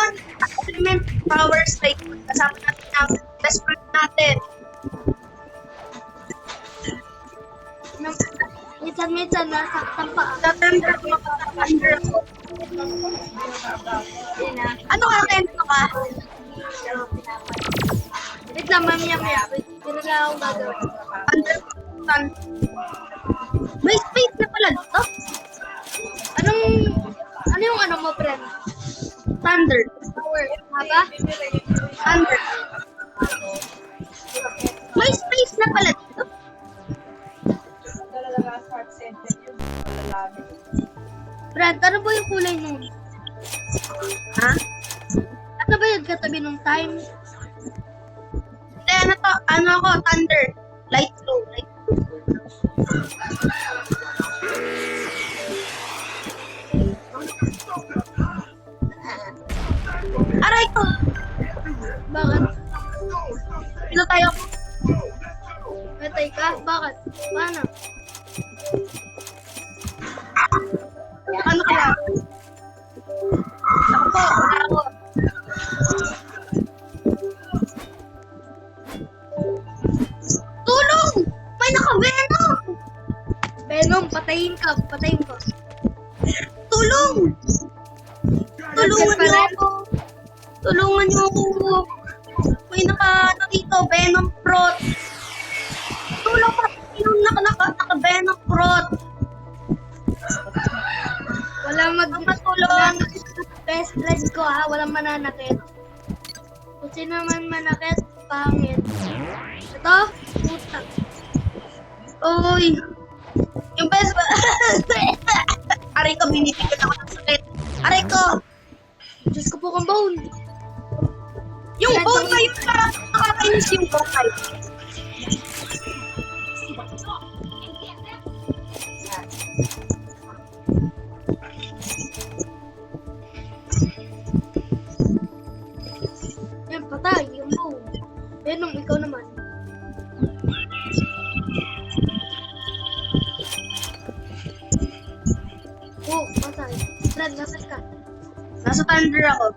ngayon, element power strike. Kasama natin ang best friend natin. Minsan-minsan nasaktan pa. Sa thunder ko, thunder ko. Ano ka, Kento ka? Wait lang, mamaya maya. Wait, pero lang akong gagawin. Thunder. May space na pala dito. Anong, ano yung ano mo, friend? Thunder. Haba? Thunder. May space na pala dito. Friend, ano ba yung kulay nun? Ha? Ano ba yun katabi nung time? Hindi, ano to? Ano ako? Thunder. Light blue. Light blue. Paano? Friend ko ha, walang mananakit. Kung sino man manakit, pangit. Ito, puta. Uy! Yung best Aray ko, binibigyan ako ng sakit. Aray ko! Diyos ko po kang bone. Yung bone ba yung parang nakakainis yung bone Venom, ikaw naman. Oh, patay. Brad, nasan ka? Nasa thunder ako.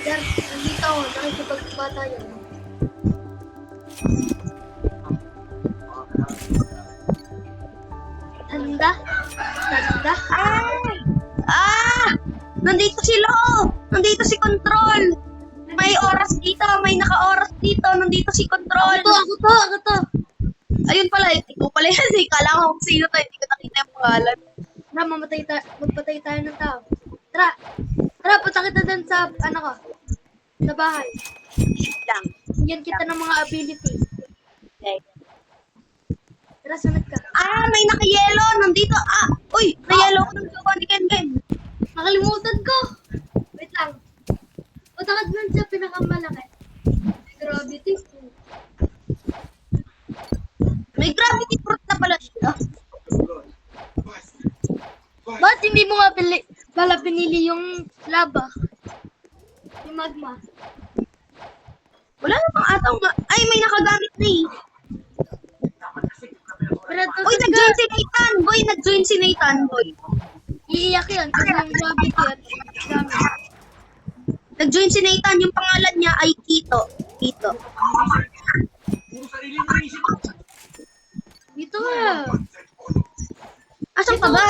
Andyan, nandito ako, nakikipagbata yan. Tanda? Tanda? Ah! Ah! Nandito sila oh! Nandito si Control! May oras dito, may naka-oras dito, nandito si Control. Ako to, ako to, ako to. Ayun pala, ikaw pala yan. eh. Kala ko kung sino to, hindi ko nakita yung pangalan. Tara, mamatay tayo, magpatay tayo ng tao. Tara, tara, punta kita dun sa, ano ko, sa bahay. Lang. Yan kita ng mga ability. Okay. Tara, sunod ka. Ah, may naka-yellow! Nandito! Ah! Uy! Na-yellow ko ng jowa ni Ken Ken. Nakalimutan ko! Punta ka dun sa pinakamalaki. Gravity. May gravity fruit na pala siya. Ba't hindi mo nga pili, pala pinili yung lava? Yung magma. Wala namang atang ma- Ay, may nakagamit na eh. Uy, nag-join si Nathan! Boy, nag-join si Nathan, boy. iiyak yun kasi yung gravity at gamit. Nag-join si Nathan, yung pangalan niya ay Kito. Kito. Dito nga. Asan ka ba?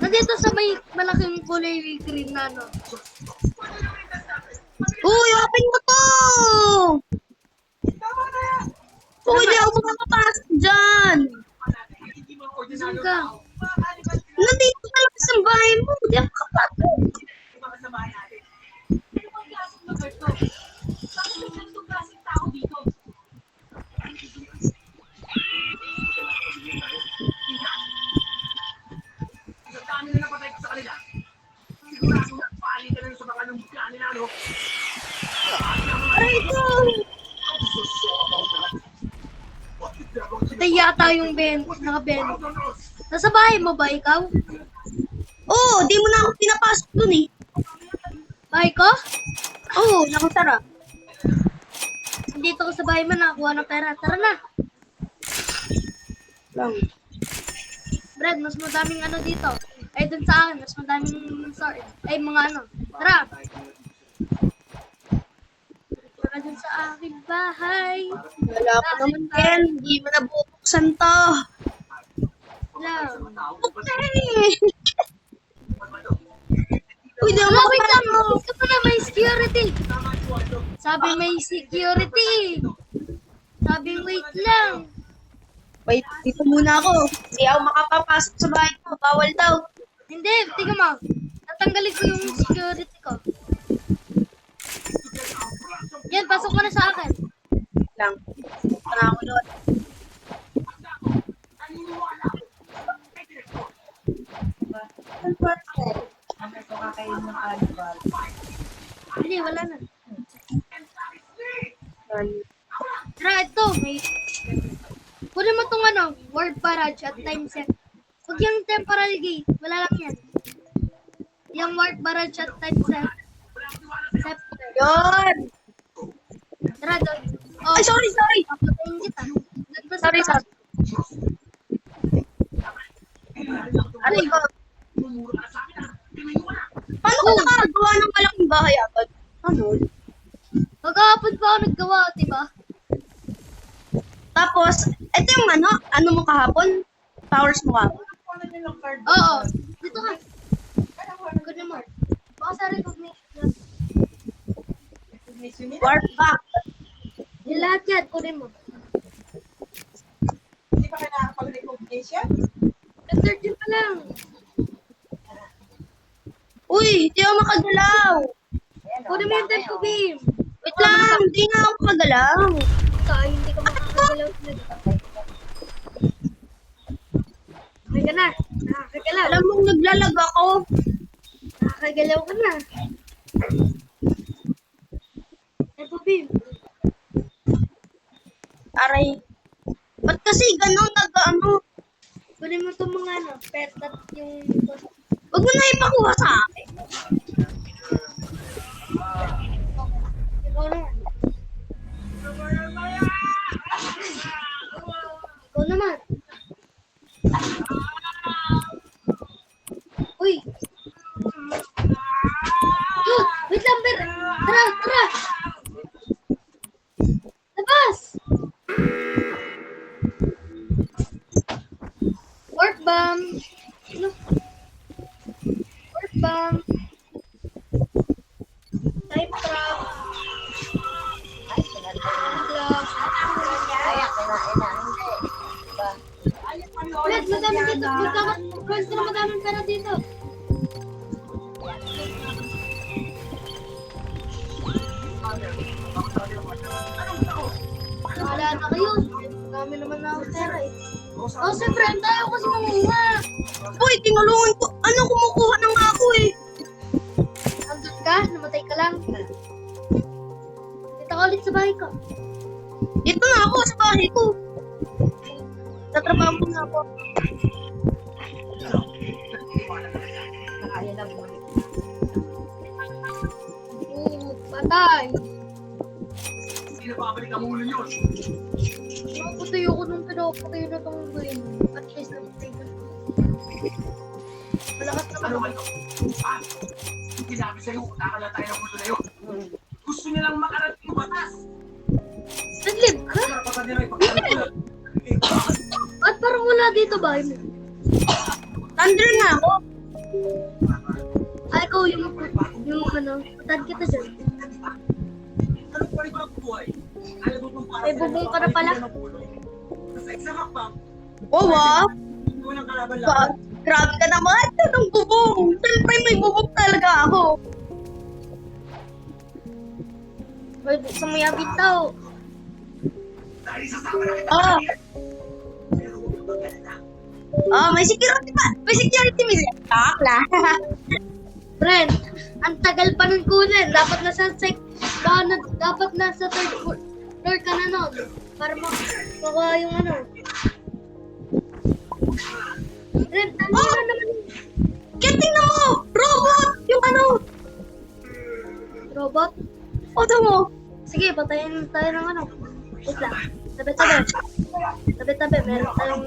Nandito sa may malaking kulay green na ano. Uy, open mo to! Uy, di ako makakapasok dyan. Saan ka? Nandito ka lang sa bahay mo. Di ako kapasok. ben, naka-ben. Nasa bahay mo ba ikaw? Oo, oh, di mo na ako pinapasok dun eh. Bahay ko? Oo, oh, nakasara. Dito ko sa bahay mo, nakakuha ng pera. Tara na. Lang. Brad, mas madaming ano dito. Ay, dun sa akin, mas madaming sorry. Ay, mga ano. Tara. Tara dun sa aking bahay. Wala ko naman, Ben. Hindi mo na buo Okay. Uy, Wala, mo lang. ano. Ito pala, may security. Sabi may security. Sabi wait lang. Wait, dito muna ako. Hindi ako makapapasok sa bahay ko. Bawal daw. Hindi, tingnan mo. Tatanggalin ko yung security ko. Yan, pasok mo na sa akin. Lang. Para ako doon. Hindi, wala na. Tara, ito, may... Kunin mo tong ano, word barrage at time set. Huwag yung temporary gate. Wala lang yan. Yung word barrage at time set. Set. Yun! Tara, doon. Oh, Ay, sorry, sorry. papatayin kita. Doon pa sa sorry. Aray ko. Paano ko nakakagawa ng malaking bahay agad? Ano? Maghapon pa ako naggawa, diba? Tapos, ito yung ano, ano mo kahapon? Powers mo kahapon? Oo. Dito ka. Good naman. Baka sa recognition. Warp back. Yung lahat yan, kunin mo. Hindi pa kayo nakakapag-recognition? Third yun pa lang. Uy, hindi ako makagalaw. Kunin mo yung time to beam. Wait lang, hindi nga ako makagalaw. Tayo, hindi ka makakagalaw. Okay ka na. Nakakagalaw. Alam mong naglalag ako. Nakakagalaw ka na. Time to beam. Aray. Ba't kasi ganun nag-ano? Kunin mo itong mga ano, pet at yung... Huwag mo na ipakuha sa akin. Ikaw naman. Ka bahay ko. Dito na ako sa bahay ko. Tatrabaho ko na ako. Oo, patay. Napatayo ko nung pinapatayo na tong brain. At least napatay ko. Malakas naman. Sinabi sa'yo, nakakala tayo ng mundo na yun. Wala dito mo. Thunder nga ako. Ay, ikaw yung, yung ano, patad kita dyan. Ba May bubong ka na pala. Ah. kalaban lang. Ba- Grabe ka naman. Anong bubong? Siyempre may bubong talaga ako. May buksan mo yung bitaw. Dahil na. Ah, magalala. ah, may security pa. May security mission. Takla. Friend, ang tagal pa ng kunin. Dapat nasa sec, ba, na, dapat nasa third floor floor ka na nun. Para mak- makuha yung ano. Friend, ano na naman Kaya tingnan mo. Robot. Yung ano. robot? Oto mo. Sige, patayin tayo ng ano. Wait lang. Tabi-tabi. Tabi-tabi. Meron tayong,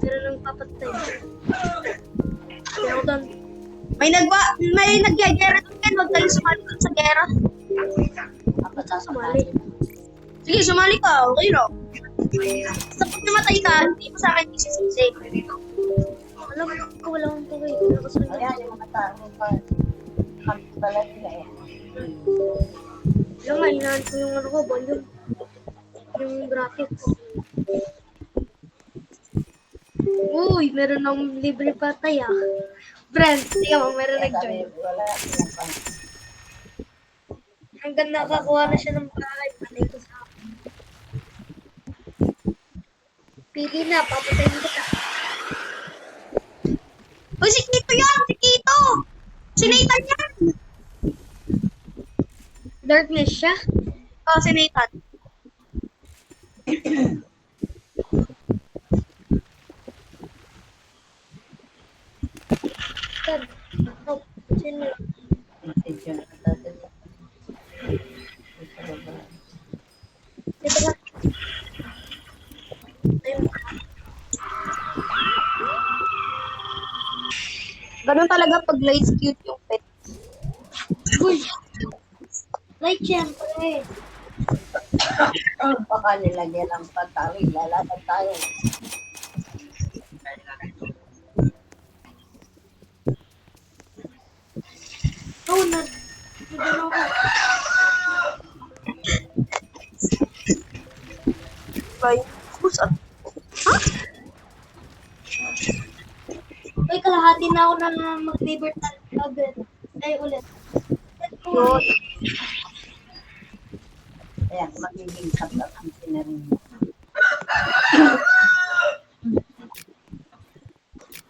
meron ng papatay. Kaya ako doon. May nagba, may nagyagera doon. Ken, huwag tayo sumali doon sa gera. Ba't sa sumali? Sige, sumali ka. Okay lang. Basta pag namatay ka, hindi mo sa akin isisisi. Alam ko, wala akong tuwi. Wala ko sa Ayan, yung mga tao pa. Kami pala nila eh. Yung nga, hinaan ko yung ano ko, volume. Yung graphics. Uy, meron ng libre patay ah. Friends, tingnan mo, meron nag-join. Hanggang nakakuha na siya ng bahay, patay ko sa akin. Pili na, papatayin kita. Uy, si Kito yan! Si Kito! Si Nathan yan! Darkness siya. Oh, si Nathan. Tad. Oh, sino? intention na natin. Sa baba. Dito ka. Ayun. Ganun talaga pag lights cute yung pet. Uy! Like, syempre. Baka nilagyan ng patawi, lalaban tayo. Oh, nag... Nagano ko. By who's up? Uy, kalahati na ako na mag-labor agad. Ay, ulit. Yun. Ayan, magiging sabak ang sinarin mo.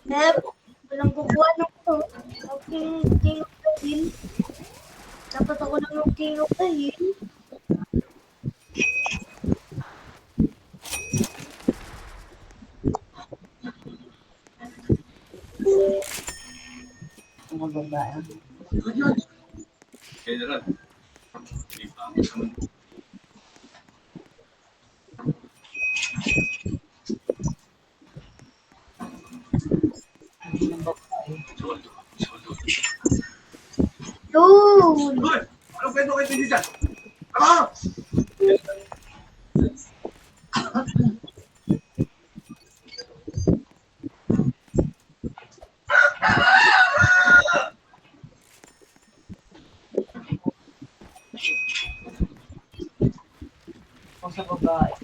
Nep, walang kukuha ng to. Ang king, king of the hill. Dapat ako lang yung king of the hill. Ang mga babae. General. Ang babae. Dude! Hoy! Ano? Kung sa babae.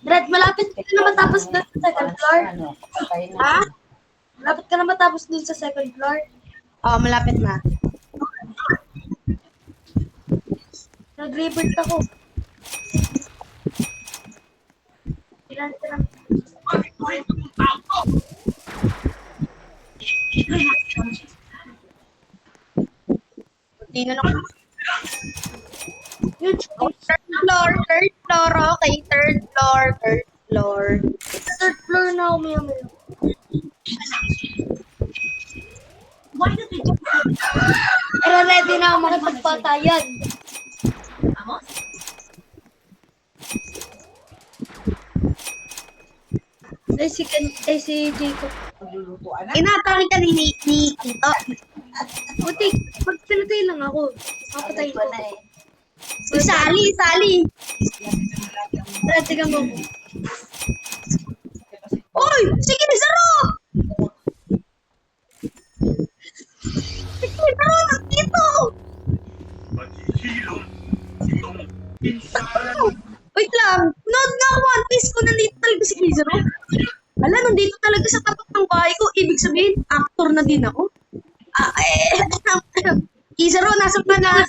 Brad, malapit ka na matapos second floor. Ano, patay na. Ha? Malapit ka na matapos dun sa second floor. Oh, malapit na. Nag-labor ako. Ilan ka lang. Hindi na lang. Third floor, third floor, okay. Third floor, third floor. third floor na ako maya maya. Pero ready na ako makipagpatayan. Ay, si, Ken, ay, si Jacob. Maglulutuan na. Inatawag ka ni, ni, ni Kito. Buti, pag pinatay lang ako, papatayin ko. Na eh. Si Sally, Sally. Brad, tiga mo. Uy! Sige, Zaro! Sige, Zaro! Dito! Maghihilom. Itong pinsalan. Wait lang. Nood nga ako One Piece ko nandito talaga si Kizero. Ala, nandito talaga sa tapat ng bahay ko. Ibig sabihin, actor na din ako. Ah, eh, Kizero, nasa ka na?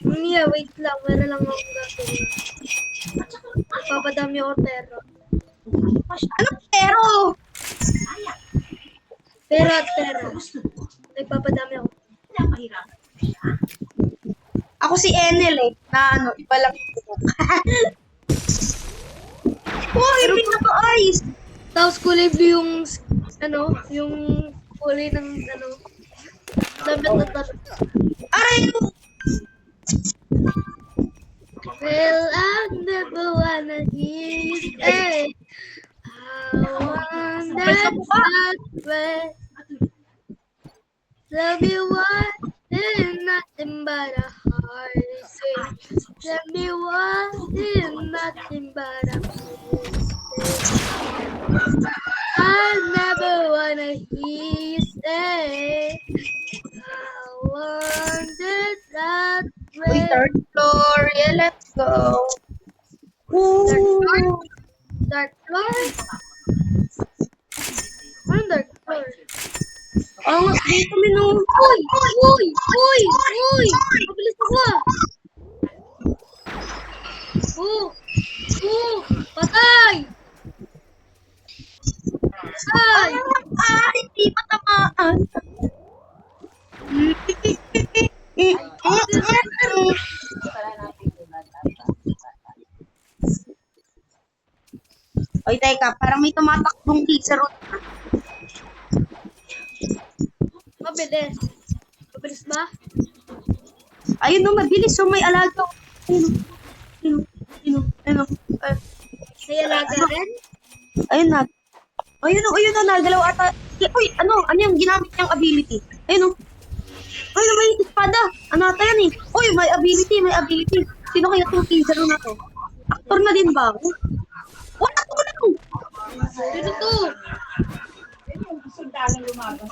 Mia, wait lang. Meron lang akong gagawin. Papadami ako pero. Ano pero? Pero at pero. Nagpapadami ako. Ako si Enel eh. Na ano, iba lang Blue yung, ano, yung kulay ng, ano, damit na talo. Aray. Well, I never wanna hear you say I want that way. Tell me what is nothing but a heart say. Tell me what is nothing but a heart say. I never wanna hear you say. I wonder that Uy, way. third floor. Yeah, let's go. Ooh. Dark floor? Anong dark floor? Oo nga, dito kami nung... Uy! Uy! Uy! Uy! Mabilis ako ah! Oh! Oh! Patay! Patay! Ah, hindi pa tamaan. Para natin ginagawa. Oy, teka, parang may tumatakbong teacher. Mabilis. Mabilis ba? Ayun no, mabilis. So, may alaga. Ayun. Ayun. Ayun. Ayun. May alaga rin? Ayun na. Ayun o, ayun na, nagalaw ata. Uy, ano, ano yung ginamit niyang ability? Ayun o. Ayun, may espada. Ano ata yan eh? Uy, may ability, may ability. Sino kaya itong teaser na to? Aktor na din ba ako? What? Ako na to. Sino to? Yung sundalo lumabas.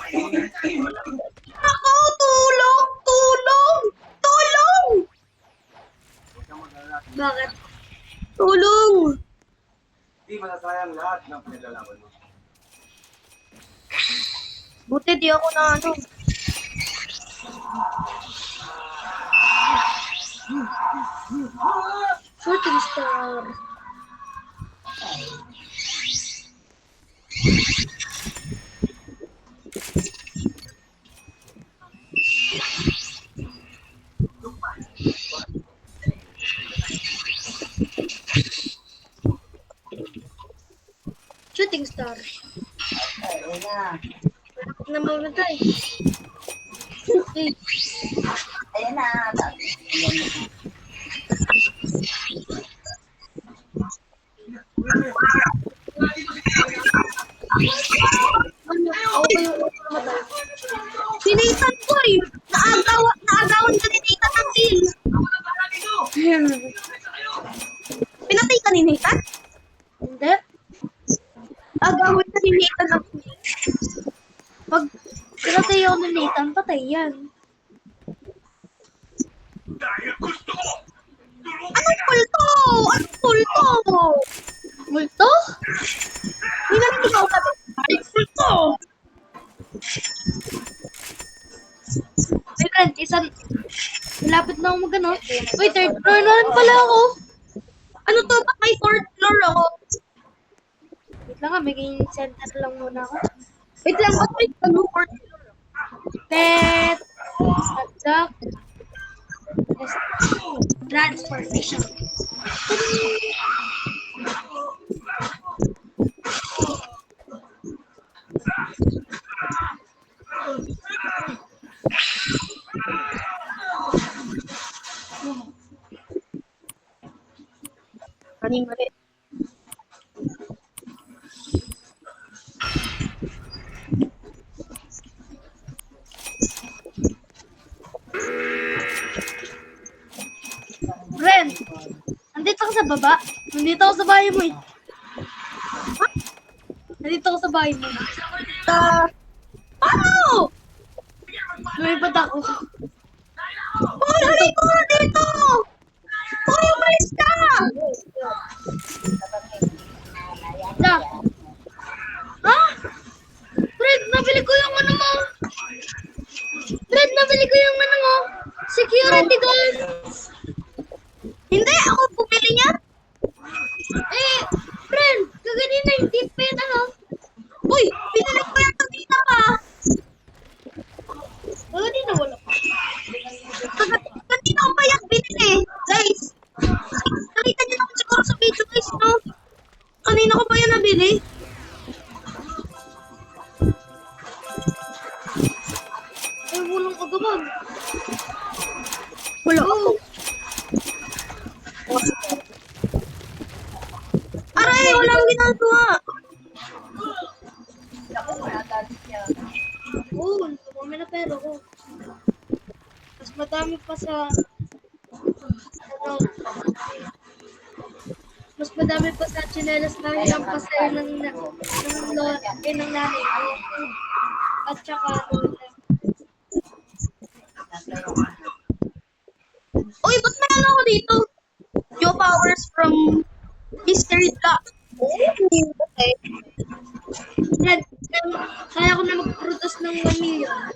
Ako, tulong, tulong, tulong, Bakit? tulong. Di masasayang lahat ng pinaglalaban mo. Buti di ako na ano. Shooting star. Shooting star. Na. Malapit na mamatay. Okay. Ayun na. Sabi. Ayan na. Ano? Okay yung mamatay. Sinatan ko eh. Naagaw, naagawan ka ni Nathan ng kill. Pinatay ka ni Nathan? Hindi. Agawan ka ni Nathan ng kill. Pag pinatay ako ni Nathan, patay yan. Anong kulto? Anong kulto? Multo? Hindi na rin ikaw sabi. Anong kulto? Wait, friend, isang... Malapit na ako magano. Wait, third floor na rin pala ako. Ano to? Ba't may fourth floor ako? Wait lang nga, maging center lang muna ako. Wait lang, ba't may ano fourth floor? Pet. Attack. Transformation. Mali, mali. Friend, nandito ka sa baba. Nandito ako sa bahay mo eh. Nandito ako sa bahay mo. Ah, paano? Lumipad ako. Hoy, halika ko dito! Da. Ha? Fred, nabili ko yung ano mo. Fred, nabili ko yung ano mo. Security guard. Hindi, ako bumili niya. Eh, friend, kaganina yung tipid ano. Uy, pinalik ko yan kanina pa. Wala din na wala pa. Kanina ko pa yan binili. Guys, nakita niyo naman siguro sa video guys, no? Kanina ko pa yan nabili. Yan, kaya ko na mag-produce ng 1 million.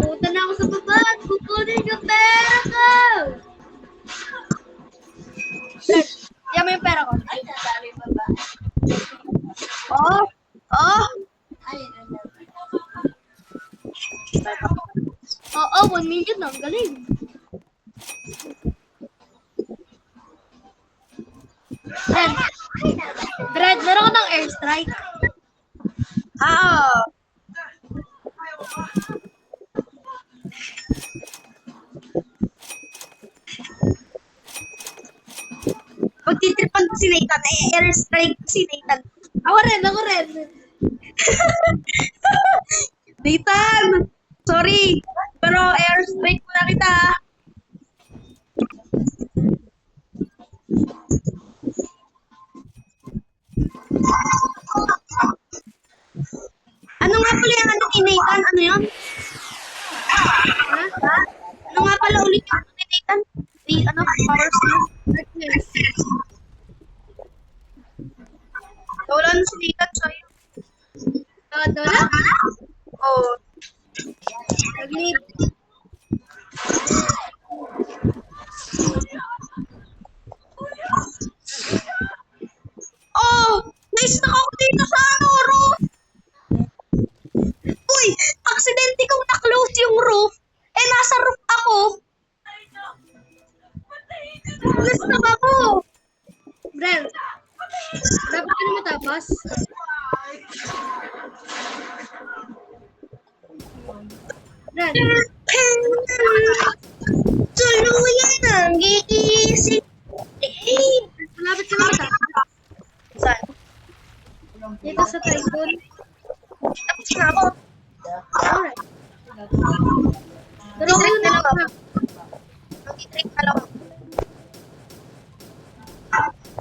Puta na ako sa baba at kukunin yung pera ko! Yan, yan mo yung pera ko. Ay, nadali pa ba? Oh, oh. Ay, nadali. Oo, 1 million na. Ang galing. Brad, Brad, meron ka ng airstrike. Ah. Pagtitripan ko si Nathan, eh, airstrike ko si Nathan. Ako rin, ako rin. Nathan! Sorry, pero airstrike mo na kita. Ano nga pala yung ano kay Nathan? Ano yun? Ha? Ha? Ano nga pala ulit yung ano kay Nathan? Di, ano, powers niya? Darkness. Wala na si Nathan sa'yo. Ah, Donna? Oh. Nag-leave. Oh! Nice na ako dito sa ano, roof! Uy! Aksidente kong na-close yung roof. Eh, nasa roof ako. Alas na ako. Brad, dapat ka na matapos. Brad, Tuluyan ang gigising. Eh, malapit ka na matapos. Saan? Dito sa Typhoon. Ako. Alright. Pero ako na lang. Mag-trick na lang.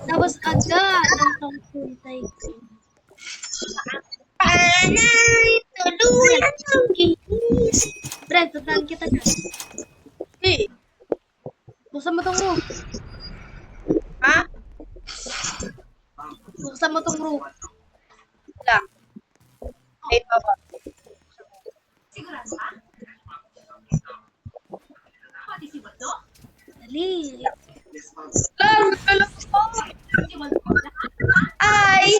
Tapos agad ang Typhoon Typhoon. Panay, tuluyan ang gigising. Brad, tatahan kita. Eh, Buksan mo tong roof. ha? Buksan mo tong roof. Wala. Wait, baba. Dali. Lang, naglalabas. Ay!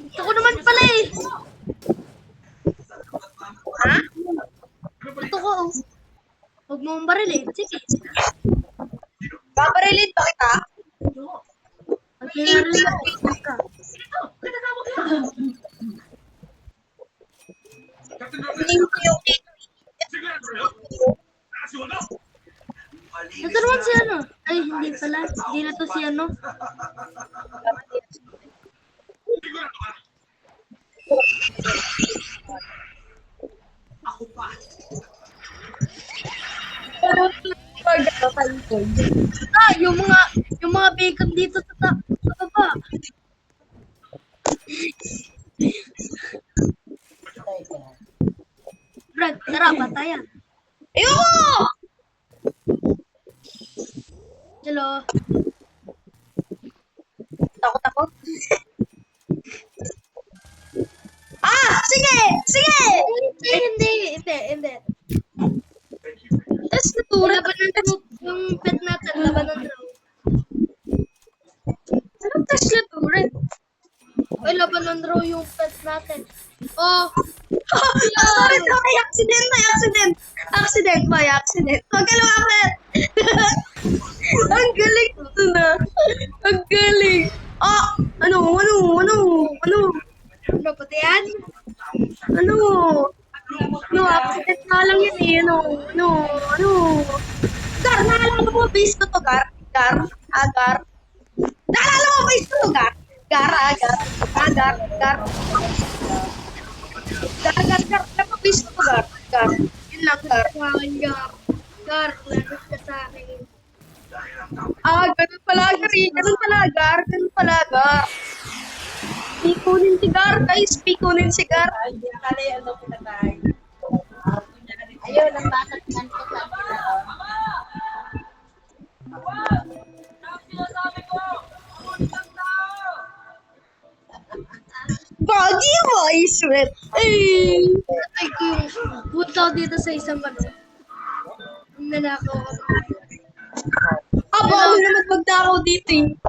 Ito ko naman pala eh. Ha? Ito ko oh. Huwag mo mong baril eh. Sige. Babarilin ba kita? Pag kinaril mo ka. Hindi ko yung dito. Ito naman si ano. Ay, hindi pala. Hindi na to si ano. Ah, yung mga yung mga bacon dito sa, ta sa baba. Brad, tara, batayan. Ayoko! Hello. Takot ako. ah! Sige! Sige! Hindi, hindi, hindi, hindi. Tapos natura. Laban ng yung pet natin, laban ng rope. Anong tas natura? Ay, laban ng rope yung pet natin. Oh, Ah, sorry, sorry. Accident, may accident. Accident, may accident. Huwag ka. Ang galing ito na. Ang galing. Ah! Ano? Ano? Ano? Ano? ano pati yan? Ano? No, accident na lang yan eh. Ano? Ano? Ano? Gar, naalala mo base ko to, Gar? Gar? Ah, Gar? Naalala mo base ko to, Gar? Gar, ah, gar. Ah, gar, gar. Gar, gar, gar. Napapis ko, gar. Gar. Yun lang, gar. Gar. Gar, lagot ka sa akin. Ah, ganun pala, gar. eh. Ganun pala, gar. Ganun pala, gar. Pikunin si gar, guys. Pikunin si gar. Ay, hindi akala yung ano pinatay. Ayun, ang bakit nan ko sa. Body voice. Eh. Ay, punta ko dito sa isang ano. Nanakaw ako. Ah, bawal naman magdakaw dito eh.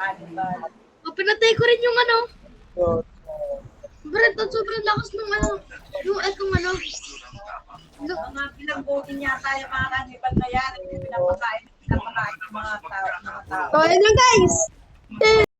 Animal. O, pinatay ko rin yung ano. Brent, ang sobrang lakas ng ano. Yung etong ano. Look, Mga pinagbutin yata yung mga kanibal na yan. Hindi pinapakain, pinapakain yung mga tao. Mga tao. So, ayun lang guys. Eh,